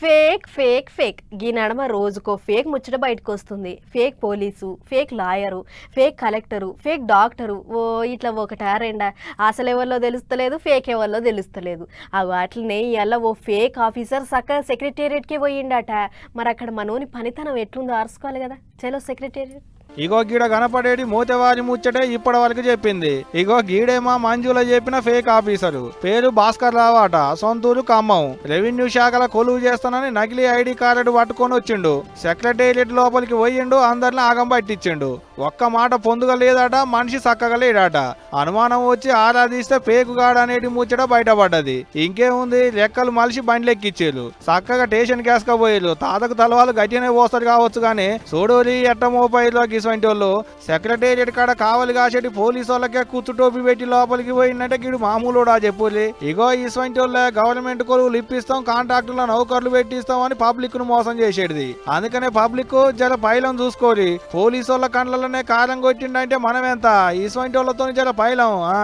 Fake fake fake. ఈ నడమ రోజుకో ఫేక్ ముచ్చట బయటకు వస్తుంది fake police fake lawyer fake collector fake doctor. ఓ ఇట్లా ఒకటా రెండా? అసలు ఎవరిలో తెలుస్తలేదు ఫేక్ ఎవరిలో తెలుస్తలేదు. అవి అట్లనే ఇవాళ ఓ ఫేక్ ఆఫీసర్ సక్క సెక్రటేరియట్కే పోయిండట. మరి అక్కడ మనోని పనితనం ఎట్లుందో ఆర్చుకోవాలి కదా. చలో సెక్రటేరియట్. ఇగో గీడ కనపడేది మూతవారి ముచ్చటే ఇప్పటి వరకు చెప్పింది. ఇగో గీడేమా మంజుల చెప్పిన ఫేక్ ఆఫీసరు పేరు భాస్కర్ రావాట సొంతూరు ఖమ్మం. రెవెన్యూ శాఖల కొలువు చేస్తానని నకిలీ ఐడి కార్డు పట్టుకొని వచ్చిండు. సెక్రటేరియట్ లోపలికి పోయిండు అందరిని ఆగం పట్టించిండు. ఒక్క మాట పొందుగలేదట మనిషి చక్కగలేడట. అనుమానం వచ్చి ఆరాధిస్తే ఫేక్ గాడు అనేటి ముచ్చట బయటపడ్డది. ఇంకేముంది లెక్కలు మలిసి బండ్లెక్కిచ్చేలు. చక్కగా స్టేషన్ కేసుకపోయేలు. తాతకు తలవాళ్ళు గట్టినే పోస్తారు కావచ్చు కానీ సోడోరి ఎట్ట మోపైలో వంటి వాళ్ళు సెక్రటేరియట్ కాడ కావాలి కాసేటి పోలీసు వాళ్ళకే కుత్తు టోపీ పెట్టి లోపలికి పోయిందంటే గిడు మామూలుడా చెప్పులే. ఇగో ఇటువంటి వాళ్ళ గవర్నమెంట్ కొలువులు ఇప్పిస్తాం కాంట్రాక్టుల నౌకర్లు పెట్టిస్తాం అని పబ్లిక్ను మోసం చేసేది అందుకనే పబ్లిక్ జర పైలం చూసుకోరి. పోలీసు వాళ్ళ కండ్లలోనే కారం కొట్టిండంటే మనం ఎంత ఇటువంటి వాళ్ళతో జర పైలం ఆ?